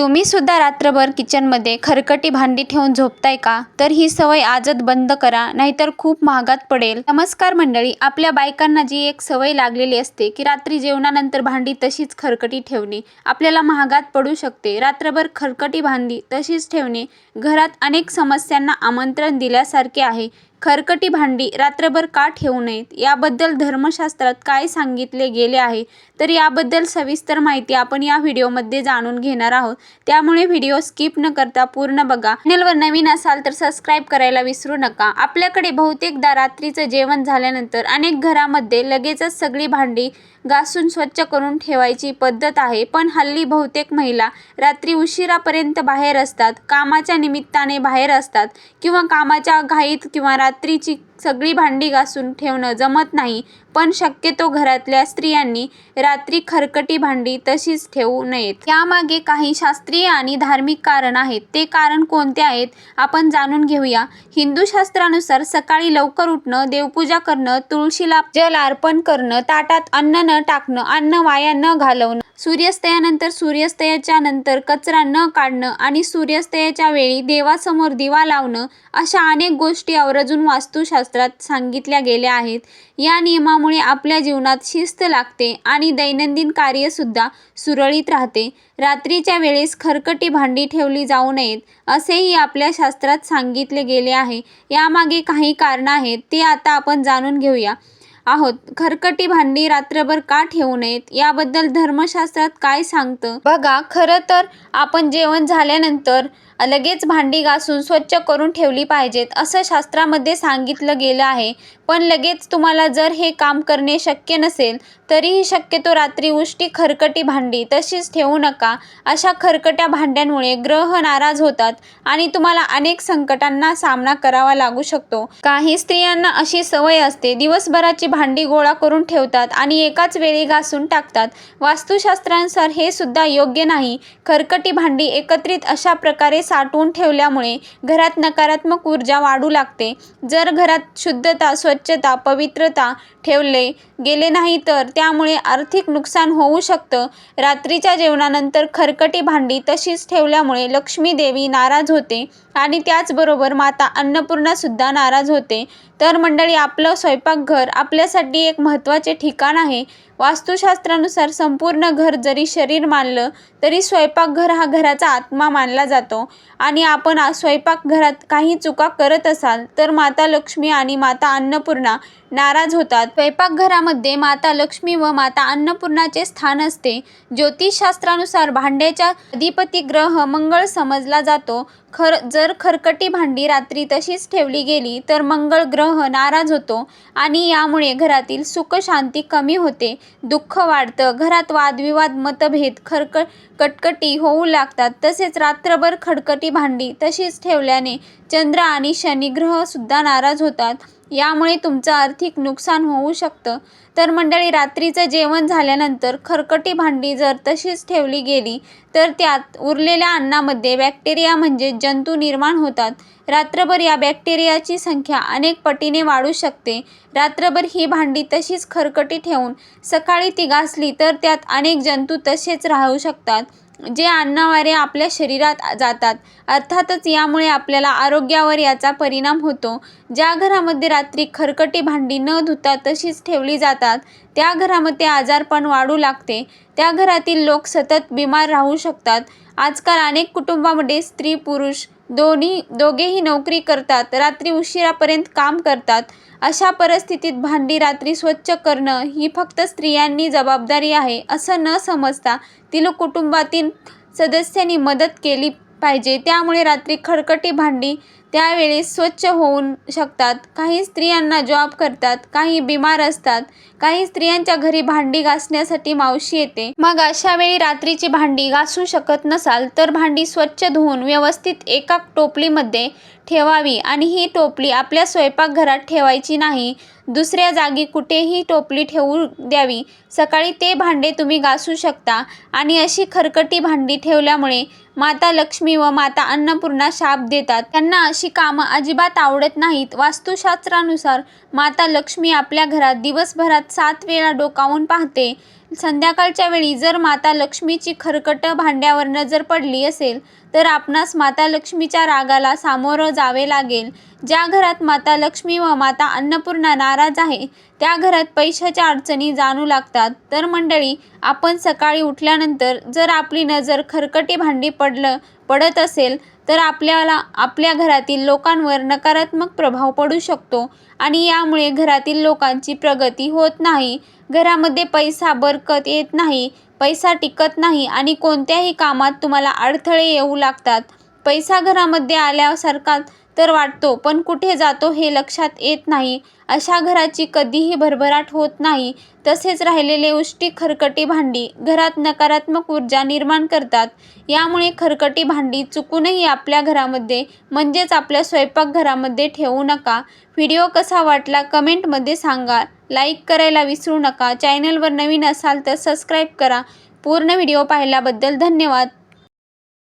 तुम्ही सुद्धा रात्रभर किचनमध्ये खरकटी भांडी ठेवून झोपताय का? तर ही सवय आजच बंद करा नाहीतर खूप महागात पडेल. नमस्कार मंडळी आपल्या बायकांना जी एक सवय लागलेली असते की रात्री जेवणानंतर भांडी तशीच खरकटी ठेवणे. आपल्याला महागात पडू शकते. रात्रभर खरकटी भांडी तशीच ठेवणे. घरात अनेक समस्यांना आमंत्रण दिल्यासारखे आहे. खरकटी भांडी रात्रभर का ठेवू नयेत? याबद्दल धर्मशास्त्रात काय सांगितले गेले आहे? तर याबद्दल सविस्तर माहिती आपण या व्हिडिओमध्ये जाणून घेणार आहोत. त्यामुळे व्हिडिओ स्किप न करता पूर्ण बघा. चॅनलवर नवीन असाल तर सबस्क्राईब करायला विसरू नका. आपल्याकडे बहुतेकदा रात्रीचं जेवण झाल्यानंतर अनेक घरामध्ये लगेचच सगळी भांडी घासून स्वच्छ करून ठेवायची पद्धत आहे. पण हल्ली बहुतेक महिला रात्री उशिरापर्यंत बाहेर असतात. कामाच्या निमित्ताने बाहेर असतात किंवा कामाच्या घाईत किंवा रात्रीची सगळी भांडी घासून ठेवणं जमत नाही पण शक्यतो घरातल्या स्त्रियांनी रात्री खरकटी भांडी तशीच ठेवू नयेत. यामागे काही शास्त्रीय आणि धार्मिक कारण आहेत. ते कारण कोणते आहेत आपण जाणून घेऊया. हिंदू शास्त्रानुसार सकाळी लवकर उठणं देवपूजा करणं तुळशीला जल अर्पण करणं ताटात अन्न न टाकणं अन्न वाया न घालवणं सूर्यास्तयानंतर सूर्यास्तयाच्या नंतर कचरा न काढणं आणि सूर्यास्तयाच्या वेळी देवासमोर दिवा लावणं अशा अनेक गोष्टी आवर्जून वास्तुशास्त्रात सांगितल्या गेल्या आहेत. या नियमामुळे आपल्या जीवनात शिस्त लागते आणि दैनंदिन कार्यसुद्धा सुरळीत राहते. रात्रीच्या वेळेस खरकटी भांडी ठेवली जाऊ नयेत असेही आपल्या शास्त्रात सांगितले गेले आहे. यामागे काही कारणं आहेत ते आता आपण जाणून घेऊया. आहोत. खरकटी भांडी रात्रभर का ठेवू नयेत? याबद्दल धर्मशास्त्रात काय सांगतं? बघा खरं तर आपण जेवण झाल्यानंतर लगेच भांडी घासून स्वच्छ करून ठेवली पाहिजेत असं शास्त्रामध्ये सांगितलं गेलं आहे. पण लगेच तुम्हाला जर हे काम करणे शक्य नसेल तरीही शक्यतो रात्री उष्टी खरकटी भांडी तशीच ठेवू नका. अशा खरकट्या भांड्यांमुळे ग्रह नाराज होतात आणि तुम्हाला अनेक संकटांना सामना करावा लागू शकतो. काही स्त्रियांना अशी सवय असते दिवसभराची भांडी गोळा करून ठेवतात आणि एकाच वेळी घासून टाकतात. वास्तुशास्त्रानुसार हे सुद्धा योग्य नाही. खरकटी भांडी एकत्रित अशा प्रकारे साठवून ठेवल्यामुळे घरात नकारात्मक ऊर्जा वाढू लागते. जर घरात शुद्धता स्वच्छता पवित्रता ठेवले गेले नाही तर त्यामुळे आर्थिक नुकसान होऊ शकतं. रात्रीच्या जेवणानंतर खरकटी भांडी तशीच ठेवल्यामुळे लक्ष्मी देवी नाराज होते. आणि त्याचबरोबर माता अन्नपूर्णासुद्धा नाराज होते. तर मंडळी आपलं स्वयंपाकघर आपल्यासाठी एक महत्त्वाचे ठिकाण आहे. वास्तुशास्त्रानुसार संपूर्ण घर जरी शरीर मानलं तरी स्वयंपाकघर हा घराचा आत्मा मानला जातो. आणि आपण स्वयंपाकघरात काही चुका करत असाल तर माता लक्ष्मी आणि माता अन्नपूर्णा नाराज होतात. स्वयंपाकघरामध्ये माता लक्ष्मी व माता अन्नपूर्णाचे स्थान असते. ज्योतिषशास्त्रानुसार भांड्याच्या अधिपती ग्रह मंगळ समजला जातो. खर जर खरकटी भांडी रात्री तशीच ठेवली गेली तर मंगळ ग्रह नाराज होतो आणि यामुळे घरातील सुख शांती कमी होते. दुःख वाढतं. घरात वादविवाद मतभेद खरक कटकटी होऊ लागतात. तसेच रात्रभर खडकटी भांडी तशीच ठेवल्याने चंद्र आणि शनिग्रहसुद्धा नाराज होतात. यामुळे तुमचं आर्थिक नुकसान होऊ शकतं. तर मंडळी रात्रीचं जेवण झाल्यानंतर खरकटी भांडी जर तशीच ठेवली गेली तर त्यात उरलेल्या अन्नामध्ये बॅक्टेरिया म्हणजे जंतू निर्माण होतात. रात्रभर या बॅक्टेरियाची संख्या अनेक पटीने वाढू शकते. रात्रभर ही भांडी तशीच खरकटी ठेवून सकाळी ती घासली तर त्यात अनेक जंतू तसेच राहू शकतात. जे अन्नाद्वारे आपल्या शरीरात जातात. अर्थातच यामुळे आपल्याला आरोग्यावर याचा परिणाम होतो. ज्या घरामध्ये रात्री खरकटी भांडी न धुता तशीच ठेवली जातात त्या घरामध्ये आजारपण वाढू लागते. त्या घरातील लोक सतत बिमार राहू शकतात. आजकाल अनेक कुटुंबामध्ये स्त्री पुरुष दोन्ही दोघेही नोकरी करतात रात्री उशिरापर्यंत काम करतात. अशा परिस्थितीत भांडी रात्री स्वच्छ करणं ही फक्त स्त्रियांनी जबाबदारी आहे असं न समजता तिला कुटुंबातील सदस्यांनी मदत केली पाहिजे. त्यामुळे रात्री खडकटी भांडी त्यावेळी स्वच्छ होऊन शकतात. काही स्त्रियांना जॉब करतात काही बिमार असतात काही स्त्रियांच्या घरी भांडी घासण्यासाठी मावशी येते. मग अशा वेळी रात्रीची भांडी घासू शकत नसाल तर भांडी स्वच्छ धुवून व्यवस्थित एका टोपलीमध्ये ठेवावी आणि ही टोपली आपल्या स्वयंपाकघरात ठेवायची नाही. दुसऱ्या जागी कुठेही टोपली ठेवू द्यावी. सकाळी ते भांडे तुम्ही घासू शकता आणि अशी खरकटी भांडी ठेवल्यामुळे माता लक्ष्मी व माता अन्नपूर्णा शाप देतात. त्यांना अशी कामं अजिबात आवडत नाहीत. वास्तुशास्त्रानुसार माता लक्ष्मी आपल्या घरात दिवसभरात सात वेळा डोकावून पाहते. संध्याकाळच्या वेळी जर माता लक्ष्मीची खरकटं भांड्यावर नजर पडली असेल तर आपणास माता लक्ष्मीच्या रागाला सामोरं जावे लागेल. ज्या घरात माता लक्ष्मी व माता अन्नपूर्णा नाराज आहे त्या घरात पैशाच्या अडचणी जाणू लागतात. तर मंडळी आपण सकाळी उठल्यानंतर जर आपली नजर खरकटी भांडी पडलं पडत असेल तर आपल्याला आपल्या घरातील लोकांवर नकारात्मक प्रभाव पडू शकतो. आणि यामुळे घरातील लोकांची प्रगती होत नाही. घरामध्ये पैसा बरकत येत नाही पैसा टिकत नाही आणि कोणत्याही कामात तुम्हाला अडथळे येऊ लागतात. पैसा घरामध्ये आल्यासारखा तर वाटतो पण कुठे जातो हे लक्षात येत नाही. अशा घराची कधीही भरभराट होत नाही. तसेच राहिलेले उष्टी खरकटी भांडी घरात नकारात्मक ऊर्जा निर्माण करतात. यामुळे खरकटी भांडी चुकूनही आपल्या घरामध्ये म्हणजेच आपल्या स्वयंपाकघरामध्ये ठेवू नका. व्हिडिओ कसा वाटला कमेंटमध्ये सांगा. लाईक करायला विसरू नका. चॅनलवर नवीन असाल तर सबस्क्राईब करा. पूर्ण व्हिडिओ पाहिल्याबद्दल धन्यवाद.